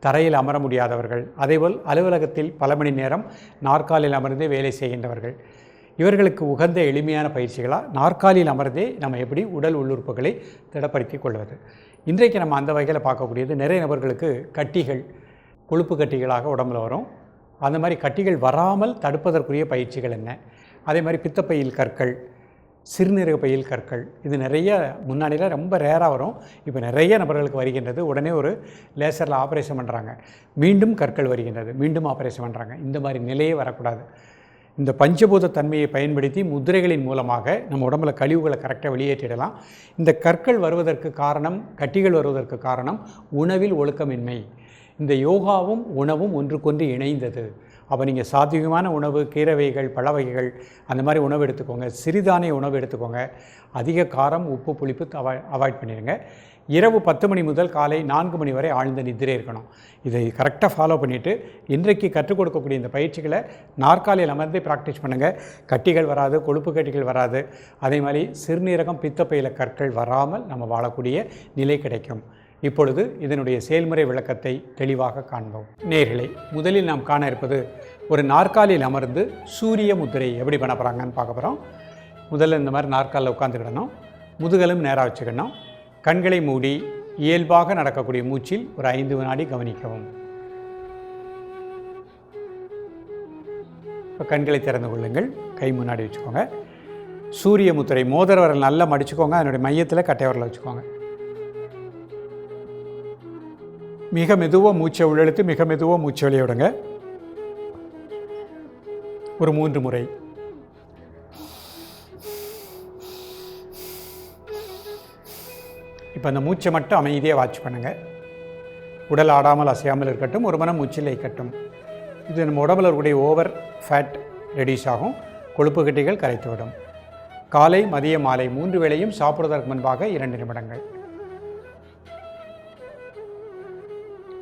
தரையில் அமர முடியாதவர்கள் அதேபோல் அலுவலகத்தில் பல மணி நேரம் நாற்காலில் அமர்ந்து வேலை செய்கின்றவர்கள். இவர்களுக்கு உகந்த எளிமையான பயிற்சிகளாக நாற்காலியில் அமர்ந்தே நம்ம எப்படி உடல் உள்ளுறுப்புகளை திடப்படுத்திக் கொள்வது? இன்றைக்கு நம்ம அந்த வகையில் பார்க்கக்கூடியது நிறைய நபர்களுக்கு கட்டிகள் கொழுப்பு கட்டிகளாக உடம்புல வரும். அந்த மாதிரி கட்டிகள் வராமல் தடுப்பதற்குரிய பயிற்சிகள் என்ன? அதே மாதிரி பித்தப்பையில் கற்கள் சிறுநீரக பையில் கற்கள். இது நிறைய முன்னாடியில் ரொம்ப ரேராக வரும். இப்போ நிறைய நபர்களுக்கு வருகின்றது. உடனே ஒரு லேசரில் ஆப்ரேஷன் பண்ணுறாங்க மீண்டும் கற்கள் வருகின்றது. மீண்டும் ஆப்ரேஷன் பண்ணுறாங்க இந்த மாதிரி நிலையே வரக்கூடாது. இந்த பஞ்சபூத தன்மையை பயன்படுத்தி முத்திரைகளின் மூலமாக நம்ம உடம்புல கழிவுகளை கரெக்டாக வெளியேற்றிடலாம். இந்த கற்கள் வருவதற்கு காரணம் கட்டிகள் வருவதற்கு காரணம் உணவில் ஒழுக்கமின்மை. இந்த யோகாவும் உணவும் ஒன்றுக்கொன்று இணைந்தது. அப்போ நீங்கள் சாத்விகமான உணவு கீரவைகள் பழ வகைகள் அந்த மாதிரி உணவு எடுத்துக்கோங்க. சிறிதானிய உணவு எடுத்துக்கோங்க. அதிக காரம் உப்பு புளிப்பு அவாய் அவாய்ட் பண்ணிடுங்க. இரவு பத்து மணி முதல் காலை நான்கு மணி வரை ஆழ்ந்த நித்திரை இருக்கணும். இதை கரெக்டாக ஃபாலோ பண்ணிவிட்டு இன்றைக்கு கற்றுக் கொடுக்கக்கூடிய இந்த பயிற்சிகளை நாற்காலியில் அமர்ந்து ப்ராக்டிஸ் பண்ணுங்கள் கட்டிகள் வராது கொழுப்பு கட்டிகள் வராது. அதே மாதிரி சிறுநீரகம் பித்தப்பையில் கற்கள் வராமல் நம்ம வாழக்கூடிய நிலை கிடைக்கும். இப்பொழுது இதனுடைய செயல்முறை விளக்கத்தை தெளிவாக காண்போம். நேர்களை முதலில் நாம் காண இருப்பது ஒரு நாற்காலியில் அமர்ந்து சூரிய முத்திரை எப்படி பண்ண போகிறாங்கன்னு பார்க்க போகிறோம் முதல்ல இந்த மாதிரி நாற்காலில் உட்காந்துக்கிடணும் முதுகலும் நேராக வச்சுக்கணும். கண்களை மூடி இயல்பாக நடக்கக்கூடிய மூச்சில் ஒரு ஐந்து வினாடி கவனிக்கவும். இப்போ கண்களை திறந்து கொள்ளுங்கள். கை முன்னாடி வச்சுக்கோங்க. சூரிய முத்திரை மோதிர வரல் நல்லா மடிச்சுக்கோங்க. அதனுடைய மையத்தில் கட்டை வரல வச்சுக்கோங்க. மிக மெதுவாக மூச்சை உள்ளெழுத்து மிக மெதுவாக மூச்சை வெளியே விடுங்க. ஒரு மூன்று முறை. இப்போ அந்த மூச்சை மட்டும் அமைதியாக வாட்ச் பண்ணுங்கள் உடல் ஆடாமல் அசையாமல் இருக்கட்டும் ஒரு மனம் மூச்சில் இருக்கட்டும் இது நம்ம உடம்புல இருக்கக்கூடிய ஓவர் ஃபேட் ரெடியூஸ் ஆகும். கொழுப்பு கட்டிகள் கரைத்துவிடும். காலை மதிய மாலை மூன்று வேளையும் சாப்பிடுவதற்கு முன்பாக இரண்டு நிமிடங்கள்.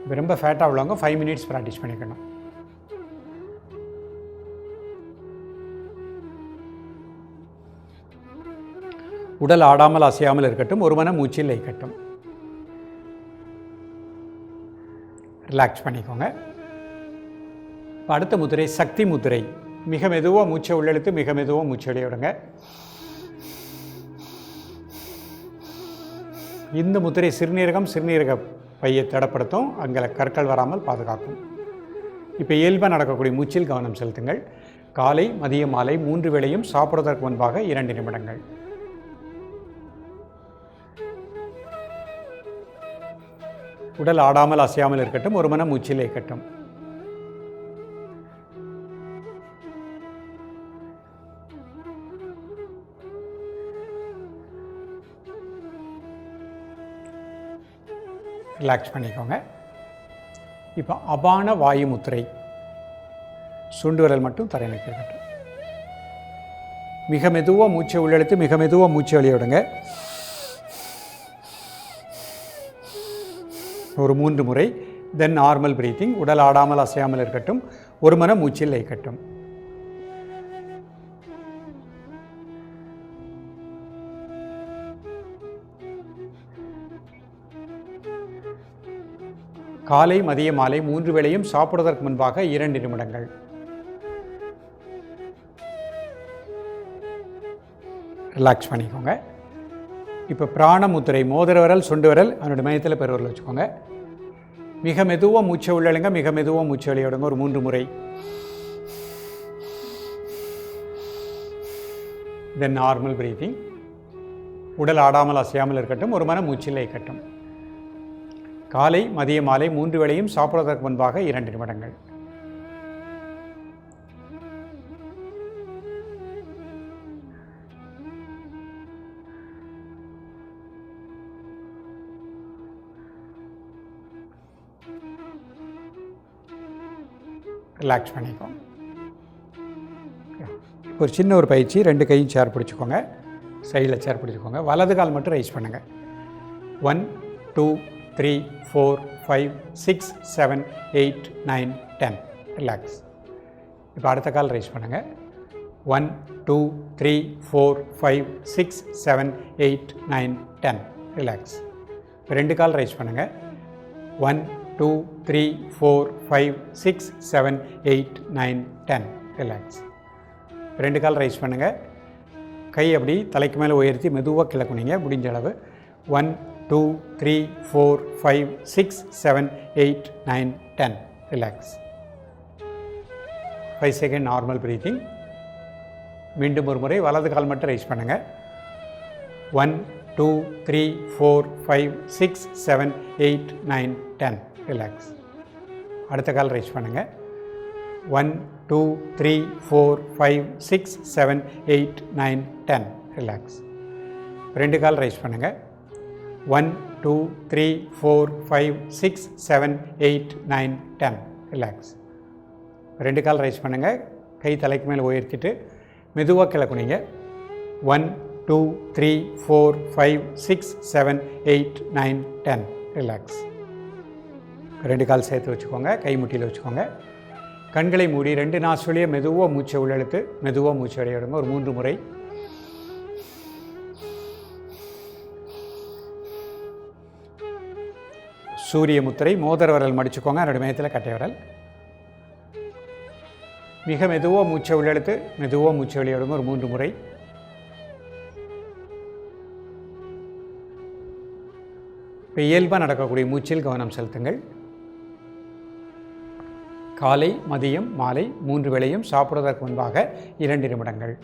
இப்போ ரொம்ப ஃபேட்டாக உள்ளவங்க ஃபைவ் மினிட்ஸ் ப்ராக்டிஸ் பண்ணிக்கணும். உடல் ஆடாமல் அசையாமல் இருக்கட்டும் ஒரு மனம் மூச்சில் லைக்கட்டும் ரிலாக்ஸ் பண்ணிக்கோங்க. இப்போ அடுத்த முத்திரை சக்தி முத்திரை. மிக மெதுவாக மூச்சை உள்ளெழுத்து மிக மெதுவாக மூச்சை வெளியே விடுங்க. இந்த முத்திரை சிறுநீரகம் சிறுநீரக பையை திடப்படுத்தும் அங்கே கற்கள் வராமல் பாதுகாக்கும். இப்போ இயல்பாக நடக்கக்கூடிய மூச்சில் கவனம் செலுத்துங்கள். காலை மதிய மாலை மூன்று வேளையும் சாப்பிடுவதற்கு முன்பாக இரண்டு நிமிடங்கள். உடல் ஆடாமல் அசையாமல் இருக்கட்டும் ஒரு மன மூச்சில் இருக்கட்டும். ரிலாக்ஸ் பண்ணிக்கோங்க. இப்போ அபான வாயு முத்திரை. சுண்டு விரல் மட்டும் தரையிலுக்கு இருக்கட்டும். மிக மெதுவாக மூச்சை உள்ளெடுத்து மிக மெதுவாக மூச்சை வெளியிடுங்க ஒரு மூன்று முறை தென் நார்மல் பிரீத்திங் உடல் ஆடாமல் அசையாமல் இருக்கட்டும். ஒரு மன மூச்சில் இயக்கட்டும். காலை மதிய மாலை மூன்று வேளையும் சாப்பிடுவதற்கு முன்பாக இரண்டு நிமிடங்கள். ரிலாக்ஸ் பண்ணிக்கோங்க. இப்போ பிராண முத்திரை மோதிர விரல் சுண்டு விரல் அதனுடைய மையத்தில் பெருவரில் வச்சுக்கோங்க. மிக மெதுவாக மூச்சை உள்ளழுங்க மிக மெதுவாக மூச்சை வெளியிடுங்க ஒரு மூன்று முறை. தென் நார்மல் பிரீத்திங் உடல் ஆடாமல் அசையாமல் இருக்கட்டும் ஒரு மன மூச்சில் இருக்கட்டும். காலை மதிய மாலை மூன்று வேளையும் சாப்பிடுவதற்கு முன்பாக இரண்டு நிமிடங்கள். ரிலாக்ஸ் பண்ணிக்கோங்க ஒரு சின்ன ஒரு பயிற்சி ரெண்டு கையும் சேர் பிடிச்சிக்கோங்க. சைடில் சேர் பிடிச்சிக்கோங்க. வலது கால் மட்டும் ரைஸ் பண்ணுங்கள் one two three four five six seven eight nine ten relax இப்போ அடுத்த கால் ரைஸ் பண்ணுங்கள் one two three four five six seven eight nine ten relax ரெண்டு கால் ரைஸ் பண்ணுங்கள் one two three four five six seven eight nine ten relax ரெண்டு கால் raise பண்ணுங்கள் கை அப்படி தலைக்கு மேலே உயர்த்தி மெதுவாக கிளக்குனீங்க முடிஞ்ச அளவு. One two three four five six seven eight nine ten relax five second normal breathing மீண்டும் ஒரு முறை வலது கால் மட்டும் ரைஸ் பண்ணுங்கள் one two three four five six seven eight nine ten relax அடுத்த கால் ரைஸ் பண்ணுங்கள் one two three four five six seven eight nine ten relax ரெண்டு கால் ரைஸ் பண்ணுங்கள் one two three four five six seven eight nine ten relax ரெண்டு கால் raise பண்ணுங்கள் கை தலைக்கு மேலே உயர்த்திட்டு மெதுவாக கிளக்குனிங்க one two three four five six seven eight nine ten relax ரெண்டு கால் சேர்த்து வச்சுக்கோங்க. கை முட்டியில் வச்சுக்கோங்க. கண்களை மூடி ரெண்டு நாசுவலியை மெதுவாக மூச்சை உள்ளெழுத்து மெதுவாக மூச்சை அடைய ஒரு மூன்று முறை. சூரிய முத்திரை மோதர் விரல் மடிச்சுக்கோங்க. அதனுடைய மையத்தில் கட்டை விரல். மிக மெதுவாக மூச்சை உள்ளெழுத்து. மெதுவாக மூச்சை வெளியே ஒரு மூன்று முறை. இப்போ இயல்பாக நடக்கக்கூடிய மூச்சில் கவனம் செலுத்துங்கள். காலை மதியம் மாலை மூன்று வேளையும் சாப்பிடுவதற்கு முன்பாக இரண்டு நிமிடங்கள்.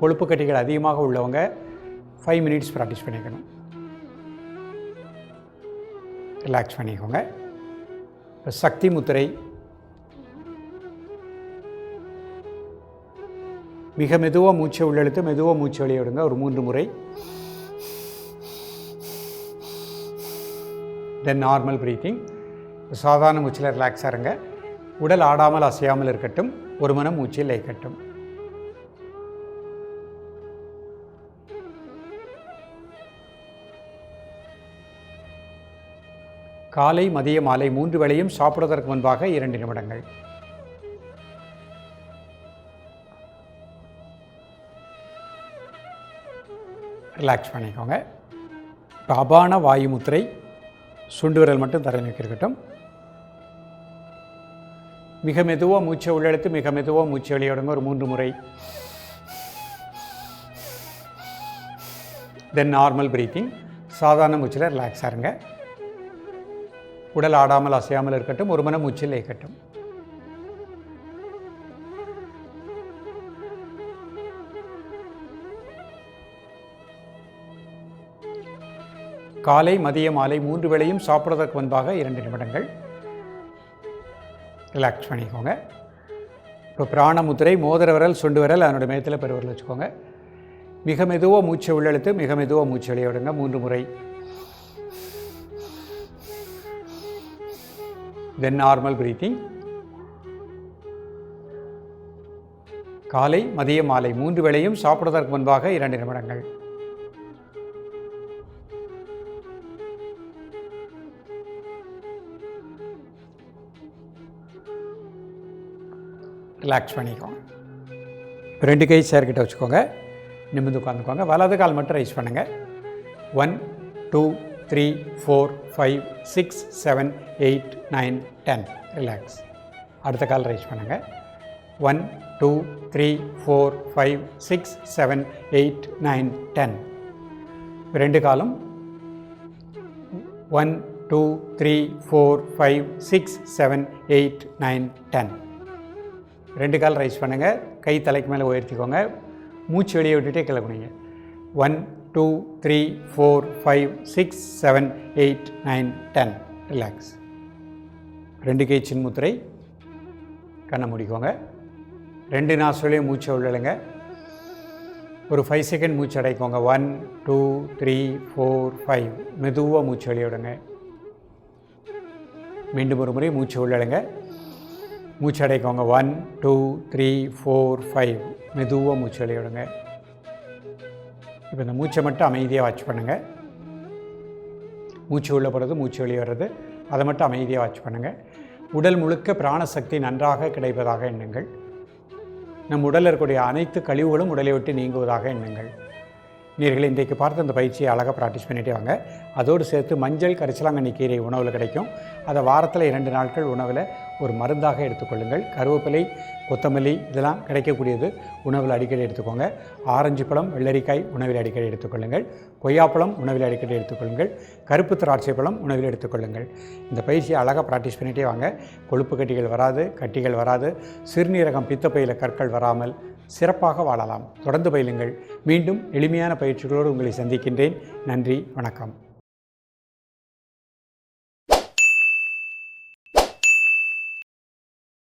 கொழுப்பு கட்டிகள் அதிகமாக உள்ளவங்க ஃபைவ் மினிட்ஸ் ப்ராக்டிஸ் பண்ணிக்கணும். ரிலாக்ஸ் பண்ணிக்கோங்க. இப்போ சக்தி முத்திரை. மிக மெதுவாக மூச்சை உள்ளெழுத்து மெதுவாக மூச்சு வெளியே விடுங்க. ஒரு மூன்று முறை. தென் நார்மல் ப்ரீத்திங் சாதாரண மூச்சில் ரிலாக்ஸாக இருங்க. உடல் ஆடாமல் அசையாமல் இருக்கட்டும். ஒரு மனம் மூச்சில் லைக்கட்டும் காலை மதிய மாலை மூன்று வேளையும் சாப்பிடுவதற்கு முன்பாக இரண்டு நிமிடங்கள். ரிலாக்ஸ் பண்ணிக்கோங்க. இப்போ அபான வாயு முத்திரை சுண்டு விரல் மட்டும் தரை நோக்கி இருக்கட்டும். மிக மெதுவாக மூச்சை உள்ளெடுத்து மிக மெதுவாக மூச்சை வெளியிடுங்க ஒரு மூன்று முறை. தென் நார்மல் பிரீத்திங் சாதாரண மூச்சில் ரிலாக்ஸாக இருங்க. உடல் ஆடாமல் அசையாமல் இருக்கட்டும் ஒரு மன மூச்சில் இயக்கட்டும். காலை மதிய மாலை மூன்று வேளையும் சாப்பிட்றதற்கு முன்பாக இரண்டு நிமிடங்கள். ரிலாக்ஸ் பண்ணிக்கோங்க. இப்போ பிராணமுத்திரை மோதிர விரல் சுண்டு விரல் அதனுடைய மேத்தில் பெருவரில் வச்சுக்கோங்க. மிக மெதுவாக மூச்சை உள்ளெழுத்து மிக மெதுவாக மூச்சு வெளியே விடுங்க. மூன்று முறை. தென் நார்மல் பிரீத்திங் காலை மதிய மாலை மூன்று வேளையும் சாப்பிடுவதற்கு முன்பாக இரண்டு நிமிடங்கள். ரிலாக்ஸ் பண்ணிக்கோங்க. ரெண்டு கை சேர்க்கிட்ட வச்சுக்கோங்க. நிமிந்து உட்காந்துக்கோங்க வலது கால் மட்டும் ரைஸ் பண்ணுங்கள் one two three four five six seven eight nine ten relax அடுத்த கால் ரைஸ் பண்ணுங்கள் one two three four five six seven eight nine ten ரெண்டு காலம். One two three four five six seven eight nine ten ரெண்டு கால் raise பண்ணுங்கள் கை தலைக்கு மேலே உயர்த்திக்கோங்க. மூச்சு வெளியே விட்டுட்டே கிளம்புனீங்க one two three four five six seven eight nine ten. Relax ரெண்டு கை சின்முத்திரை கண்ணை முடிக்கோங்க. ரெண்டு நாசுலையும் மூச்சை உள்ளழுங்க ஒரு ஃபைவ் செகண்ட் மூச்சு அடைக்கோங்க. One two three four five மெதுவாக மூச்சு வெளியிடுங்க மீண்டும் ஒரு முறை மூச்சு உள்ளழுங்க மூச்சு அடைக்கோங்க. One two three four five மெதுவாக மூச்சு வெளியிடுங்க இப்போ இந்த மூச்சை மட்டும் அமைதியாக வாட்ச் பண்ணுங்கள் மூச்சு உள்ளே போகிறது மூச்சு வெளியே வர்றது. அதை மட்டும் அமைதியாக வாட்ச் பண்ணுங்கள் உடல் முழுக்க பிராணசக்தி நன்றாக கிடைப்பதாக எண்ணுங்கள். நம் உடலில் இருக்கக்கூடிய அனைத்து கழிவுகளும் உடலை விட்டு நீங்குவதாக எண்ணுங்கள். நீர்கள் இன்றைக்கு பார்த்து அந்த பயிற்சியை அழகாக ப்ராக்டிஸ் பண்ணிட்டே வாங்க. அதோடு சேர்த்து மஞ்சள் கரிசலாங்கண்ணி கீரை உணவில் கிடைக்கும். அதை வாரத்தில் இரண்டு நாட்கள் உணவில் ஒரு மருந்தாக எடுத்துக்கொள்ளுங்கள். கருவேப்பிலை கொத்தமல்லி இதெல்லாம் கிடைக்கக்கூடியது. உணவில் அடிக்கடி எடுத்துக்கோங்க. ஆரஞ்சு பழம் வெள்ளரிக்காய் உணவில் அடிக்கடி எடுத்துக்கொள்ளுங்கள். கொய்யாப்பழம் உணவில் அடிக்கடி எடுத்துக்கொள்ளுங்கள். கருப்பு திராட்சை பழம் உணவில் எடுத்துக்கொள்ளுங்கள். இந்த பயிற்சியை அழகாக ப்ராக்டிஸ் பண்ணிகிட்டே வாங்க. கொழுப்பு கட்டிகள் வராது கட்டிகள் வராது. சிறுநீரகம் பித்தப்பையில் கற்கள் வராமல் சிறப்பாக வாழலாம். தொடர்ந்து பயிலுங்கள். மீண்டும் எளிமையான பயிற்சிகளோடு உங்களை சந்திக்கின்றேன். நன்றி வணக்கம்.